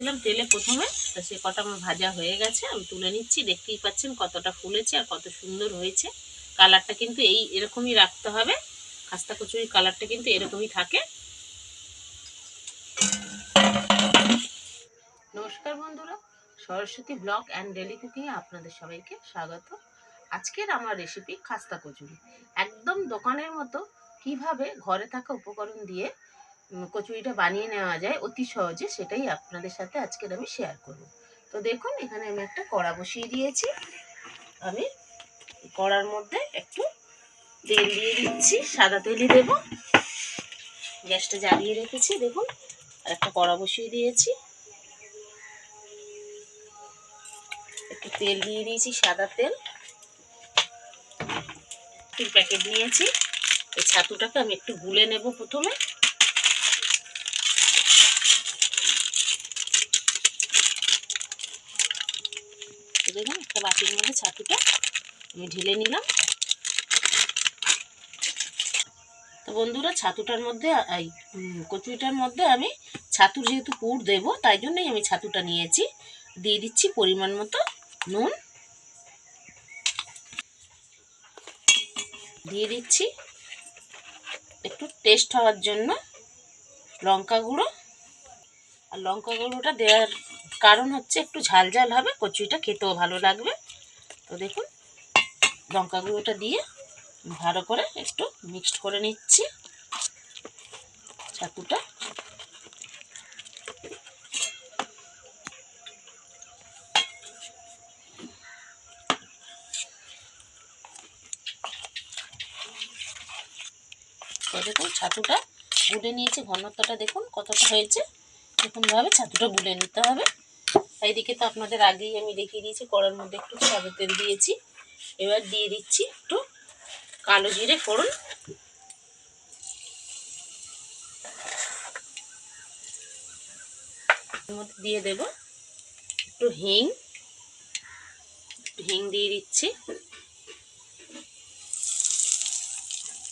দিলাম তেলে প্রথমে। তা সে কটা আমার ভাজা হয়ে গেছে, আমি তুলে নিচ্ছি, দেখতেই পাচ্ছেন কতটা ফুলেছে আর কত সুন্দর হয়েছে। কালারটা কিন্তু এই এরকমই রাখতে হবে। খাস্তা কচুরির কালারটা কিন্তু এরকমই থাকে। নমস্কার বন্ধুরা, সরস্বতী ব্লগ অ্যান্ড ডেলি কুকিংয়ে আপনাদের সবাইকে স্বাগত। আজকের আমার রেসিপি খাস্তা কচুরি। একদম দোকানের মতো, কীভাবে ঘরে থাকা উপকরণ দিয়ে কচুরিটা বানিয়ে নেওয়া যায় অতি সহজে, সেটাই আপনাদের সাথে আজকের আমি শেয়ার করব। তো দেখুন, এখানে আমি একটা কড়া বসিয়ে দিয়েছি। আমি কড়ার মধ্যে একটু তেল দিয়ে দিচ্ছি, সাদা তেলই দেব। গ্যাসটা জ্বালিয়ে রেখেছি, দেখুন, আর একটা কড়া বসিয়ে দিয়েছি। একটু তেল দিয়ে দিয়েছি, সাদা তেল। প্যাকেট নিয়েছি। এই ছাতুটাকে আমি একটু গুলে নেব প্রথমে। দেখুন একটা বাটির মধ্যে ছাতুটা আমি ঢেলে নিলাম। তো বন্ধুরা, ছাতুটার মধ্যে, এই কচুরিটার মধ্যে আমি ছাতুর যেহেতু পুর দেব, তাই জন্যই আমি ছাতুটা নিয়েছি। দিয়ে দিচ্ছি পরিমাণ মতো নুন। দিয়ে দিচ্ছি একটু টেস্ট হওয়ার জন্য লঙ্কা গুঁড়ো। আর লঙ্কা গুঁড়োটা দেওয়ার কারণ হচ্ছে একটু ঝাল ঝাল হবে কচুরিটা খেতেও ভালো লাগবে। তো দেখুন লঙ্কা গুঁড়োটা দিয়ে ভালো করে একটু মিক্সড করে নিচ্ছি। তো দেখুন ছাতুটা গুলে নিয়েছি, ঘনত্বটা দেখুন কতটা হয়েছে। এরকমভাবে ছাতুটা গুলে নিতে হবে। এইদিকে তো আপনাদের আগেই আমি দেখিয়ে দিয়েছি, কড়ার মধ্যে একটু সাদা তেল দিয়েছি। এবার দিয়ে দিচ্ছি একটু কালো জিরে ফোড়ন। দিয়ে দেব একটু হিং। হিং দিয়ে দিচ্ছি।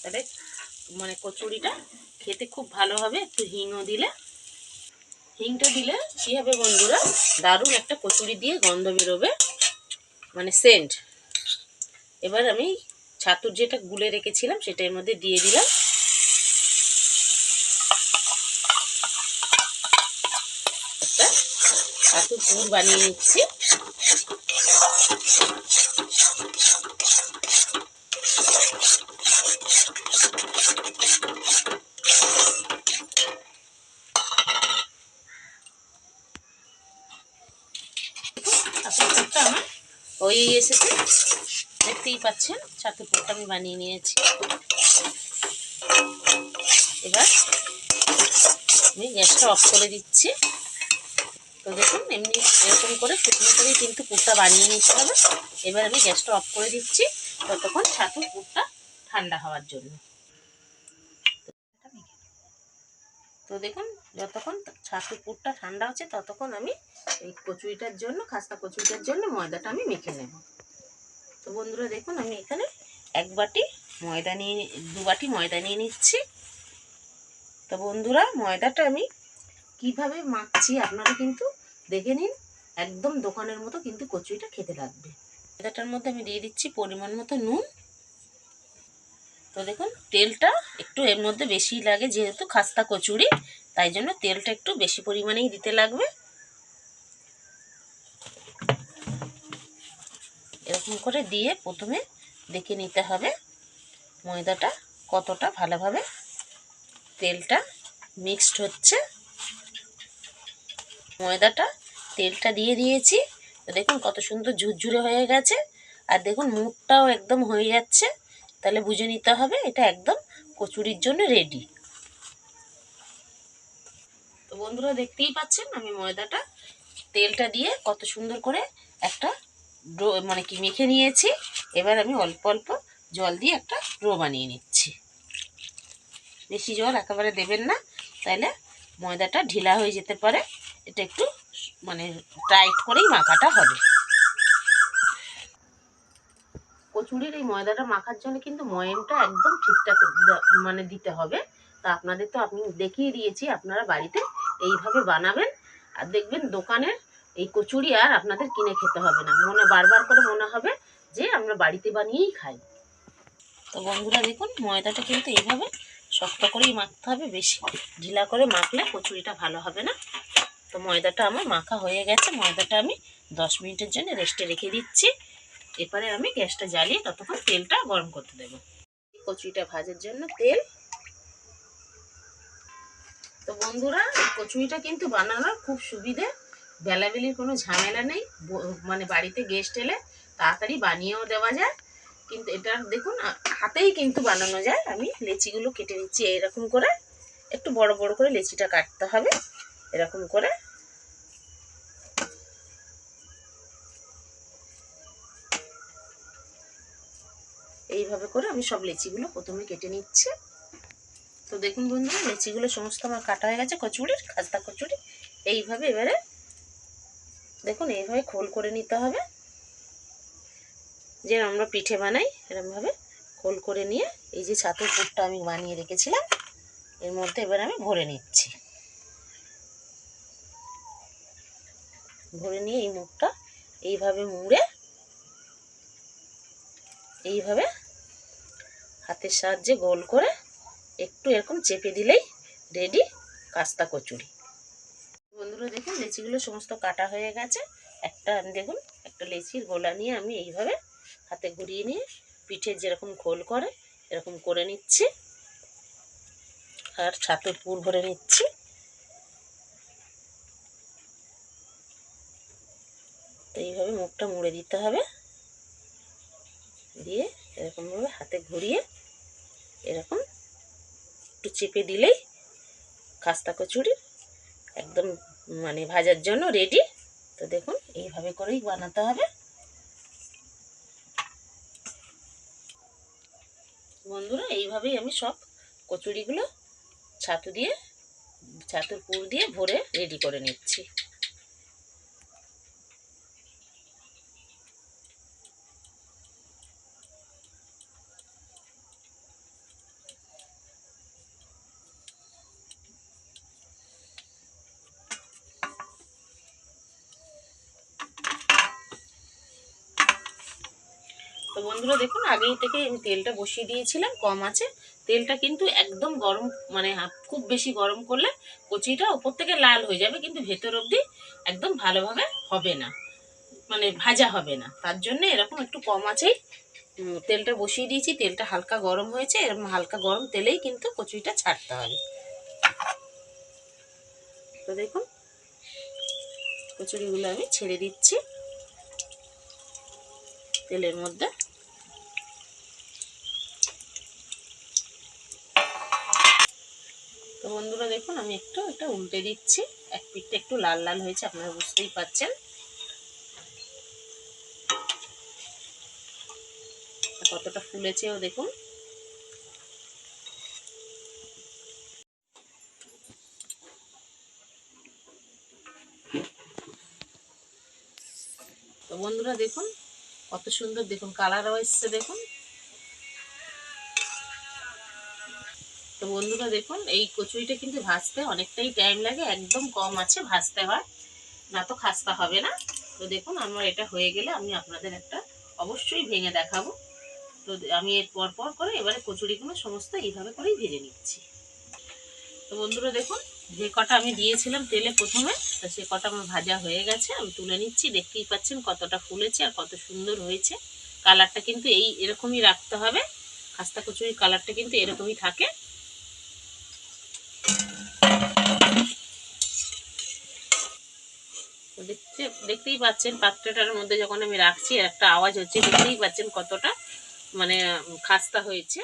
তাহলে মানে কচুরিটা খেতে খুব ভালো হবে, একটু হিংও দিলে হিংটা দিলে কী হবে বন্ধুরা? দারুণ একটা কচুরি দিয়ে গন্ধ বেরোবে। মানে সেন্ট এবার আমি ছাতুর যেটা গুলে রেখেছিলাম সেটা এর মধ্যে দিয়ে দিলাম। একটা ছাতুর পুর বানিয়ে নিচ্ছি। ছাতুর পুরটা আমার হয়েই এসেছে। দেখতেই পাচ্ছেন ছাতুর পুরটা আমি বানিয়ে নিয়েছি। এবার আমি গ্যাসটা অফ করে দিচ্ছি। তো দেখুন, এমনি এরকম করে শুকনো করেই কিন্তু পুরটা বানিয়ে নিতে হবে। এবার আমি গ্যাসটা অফ করে দিচ্ছি, ততক্ষণ ছাতুর পুরটা ঠান্ডা হওয়ার জন্য। তো দেখুন যতক্ষণ ছাতুর পুরটা ঠান্ডা হচ্ছে ততক্ষণ আমি এই কচুরিটার জন্য, খাস্তা কচুরিটার জন্য ময়দাটা আমি মেখে নেব। তো বন্ধুরা দেখুন, আমি এখানে এক বাটি ময়দা নিয়ে দু বাটি ময়দা নিয়ে নিচ্ছি। তো বন্ধুরা, ময়দাটা আমি কীভাবে মাখছি আপনারা কিন্তু দেখে নিন। একদম দোকানের মতো কিন্তু কচুরিটা খেতে লাগবে। ময়দাটার মধ্যে আমি দিয়ে দিচ্ছি পরিমাণ মতো নুন। তো দেখুন, তেলটা একটু এর মধ্যে বেশি লাগে যেহেতু খাস্তা কচুরি। তাই জন্য তেলটা একটু বেশি পরিমাণেই দিতে লাগবে। এরকম করে দিয়ে প্রথমে দেখে নিতে হবে ময়দাটা কতটা ভালোভাবে তেলটা মিক্সড হচ্ছে। ময়দাটা তেলটা দিয়ে দিয়েছি। দেখুন কত সুন্দর ঝুরঝুরে হয়ে গেছে। আর দেখুন মুখটাও একদম হয়ে যাচ্ছে। তাহলে বুঝে নিতে হবে এটা একদম কচুরির জন্য রেডি বন্ধুরা দেখতেই পাচ্ছেন আমি ময়দাটা তেলটা দিয়ে কত সুন্দর করে একটা ডো মানে কি মেখে নিয়েছি। এবার আমি অল্প অল্প জল দিয়ে একটা ডো বানিয়ে নিচ্ছি। বেশি জল একেবারে দেবেন না তাহলে ময়দাটা ঢিলা হয়ে যেতে পারে। এটা একটু মানে টাইট করেই মাখাটা হবে। কচুরির এই ময়দাটা মাখার জন্য কিন্তু ময়মটা একদম ঠিকঠাক মানে দিতে হবে। তা আপনাদের তো আপনি দেখিয়ে দিয়েছি, আপনারা বাড়িতে এইভাবে বানাবেন আর দেখবেন দোকানের এই কচুরি আর আপনাদের কিনে খেতে হবে না। মনে বারবার করে মনে হবে যে আমরা বাড়িতে বানিয়েই খাই। তো বন্ধুরা দেখুন, ময়দাটা কিন্তু এইভাবে শক্ত করেই মাখতে হবে বেশি। ঢিলা করে মাখলে কচুরিটা ভালো হবে না। তো ময়দাটা আমার মাখা হয়ে গেছে। ময়দাটা আমি দশ মিনিটের জন্য রেস্টে রেখে দিচ্ছি। এরপরে আমি গ্যাসটা জ্বালিয়ে ততক্ষণ তেলটা গরম করতে দেবো। কচুরিটা ভাজার জন্য তেল তো বন্ধুরা, কচুরিটা কিন্তু বানানোর খুব সুবিধে। বেলাবেলির কোনো ঝামেলা নেই। মানে বাড়িতে গেস্ট এলে তাড়াতাড়ি বানিয়েও দেওয়া যায়। কিন্তু এটা দেখুন হাতেই কিন্তু বানানো যায়। আমি লেচিগুলো কেটে নিচ্ছি এরকম করে। একটু বড় বড় করে লেচিটা কাটতে হবে এরকম করে। এইভাবে করে আমি সব লেচিগুলো প্রথমে কেটে নিচ্ছি। তো দেখুন বন্ধুরা লেচিগুলো সমস্ত আমার কাটা হয়ে গেছে, কচুরির, খাস্তা কচুরি। এইভাবে এবারে, দেখুন, এইভাবে খোল করে নিতে হবে। যে আমরা পিঠে বানাই এরকমভাবে খোল করে নিয়ে, এই যে ছাতুর পুরটা আমি বানিয়ে রেখেছিলাম, এর মধ্যে এবার আমি ভরে নিচ্ছি। ভরে নিয়ে এই মুখটা এইভাবে মুড়ে, এইভাবে হাতের সাহায্যে গোল করে একটু এরকম চেপে দিলেই রেডি কাস্তা কচুরি। বন্ধুরা দেখুন, লেচিগুলো সমস্ত কাটা হয়ে গেছে। একটা আমি দেখুন, একটা লেচির গোলা নিয়ে আমি এইভাবে হাতে ঘুরিয়ে নিয়ে পিঠে যেরকম খোল করে, এরকম করে নিচ্ছি। আর ছাতুর পুর ভরে নিচ্ছি। তো এইভাবে মুখটা মুড়ে দিতে হবে। দিয়ে এরকমভাবে হাতে ঘুরিয়ে এরকম একটু চেপে দিলেই খাস্তা কচুরি একদম মানে ভাজার জন্য রেডি তো দেখুন, এইভাবে করেই বানাতে হবে। বন্ধুরা, এইভাবেই আমি সব কচুরিগুলো ছাতু দিয়ে, ছাতুর পুর দিয়ে ভরে রেডি করে নিচ্ছি। তো বন্ধুরা দেখুন, আগেই থেকে আমি তেলটা বসিয়ে দিয়েছিলাম, কম আছে। তেলটা কিন্তু একদম গরম মানে খুব বেশি গরম করলে কচিটা ওপর থেকে লাল হয়ে যাবে, কিন্তু ভেতর অবধি একদম ভালোভাবে হবে না মানে ভাজা হবে না। তার জন্য এরকম একটু কম আছেই তেলটা বসিয়ে দিয়েছি। তেলটা হালকা গরম হয়েছে এরকম হালকা গরম তেলেই কিন্তু কচুরিটা ছাড়তে হবে। তো দেখুন, কচুরিগুলো আমি ছেড়ে দিচ্ছি। তেলের মধ্যে তো বন্ধুরা দেখুন, আমি একটু এটা উল্টে দিচ্ছি। এক পিঠটা একটু লাল লাল হয়েছে, আপনারা বুঝতেই পাচ্ছেন কতটা ফুলেছেও দেখুন। তো বন্ধুরা দেখুন, কত সুন্দর দেখুন, কালারও এসছে দেখুন। বন্ধুরা দেখুন, এই কচুরিটা কিন্তু ভাজতে অনেকটাই টাইম লাগে, একদম কম আছে, ভাজতে হয়, না তো খাস্তা হবে না। তো দেখুন, আমার এটা হয়ে গেলে আমি আপনাদের একটা অবশ্যই ভেঙে দেখাবো। তো আমি এর পর পর করে এবারে কচুরিগুলো সমস্ত এইভাবে করেই ভেজে নিচ্ছি। তো বন্ধুরা দেখুন, যে কটা আমি দিয়েছিলাম তেলে প্রথমে, তা সে কটা আমার ভাজা হয়ে গেছে, আমি তুলে নিচ্ছি, দেখতেই পাচ্ছেন কতটা ফুলেছে আর কত সুন্দর হয়েছে। কালারটা কিন্তু এই এরকমই রাখতে হবে, খাস্তা কচুরির কালারটা কিন্তু এরকমই থাকে। দেখতে, দেখতেই পাচ্ছেন, পাত্রটার মধ্যে যখন আমি রাখছি, একটা আওয়াজ হচ্ছে, দেখতেই পাচ্ছেন কতটা মানে খাস্তা হয়েছে।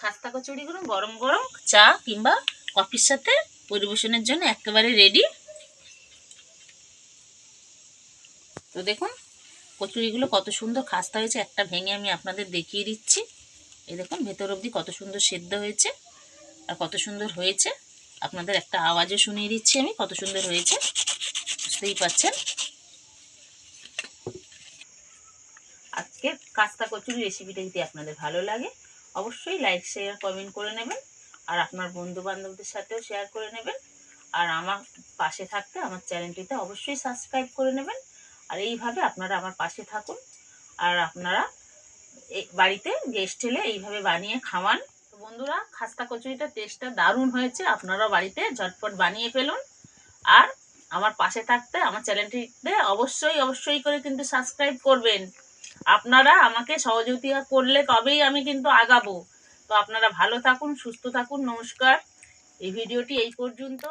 খাস্তা কচুরিগুলো গরম গরম চা কিংবা কফির সাথে পরিবেশনের জন্য একেবারে রেডি তো দেখুন, কচুরিগুলো কত সুন্দর খাস্তা হয়েছে, একটা ভেঙে আমি আপনাদের দেখিয়ে দিচ্ছি। এই দেখুন, ভেতর অবধি কত সুন্দর সেদ্ধ হয়েছে আর কত সুন্দর হয়েছে। আপনাদের একটা আওয়াজও শুনিয়ে দিচ্ছি আমি, কত সুন্দর হয়েছে। বুঝতেই পাচ্ছেন আজকের কাস্তা কচুরি রেসিপিটা যদি আপনাদের ভালো লাগে, অবশ্যই লাইক শেয়ার কমেন্ট করে নেবেন, আর আপনার বন্ধু বান্ধবদের সাথেও শেয়ার করে নেবেন, আর আমার পাশে থাকতে আমার চ্যানেলটিতে অবশ্যই সাবস্ক্রাইব করে নেবেন, আর এইভাবে আপনারা আমার পাশে থাকুন, আর আপনারা বাড়িতে গেস্ট এলে এইভাবে বানিয়ে খাওয়ান। বন্ধুরা খাস্তা কচুরিটা টেস্টটা দারুণ হয়েছে আপনারা বাড়িতে ঝটপট বানিয়ে ফেলুন, আর আমার পাশে থাকতে, আমার চ্যানেলটিতে অবশ্যই অবশ্যই করে কিন্তু সাবস্ক্রাইব করবেন। আপনারা আমাকে সহযোগিতা করলে তবেই আমি কিন্তু আগাবো। তো আপনারা ভালো থাকুন, সুস্থ থাকুন, নমস্কার। এই ভিডিওটি এই পর্যন্ত।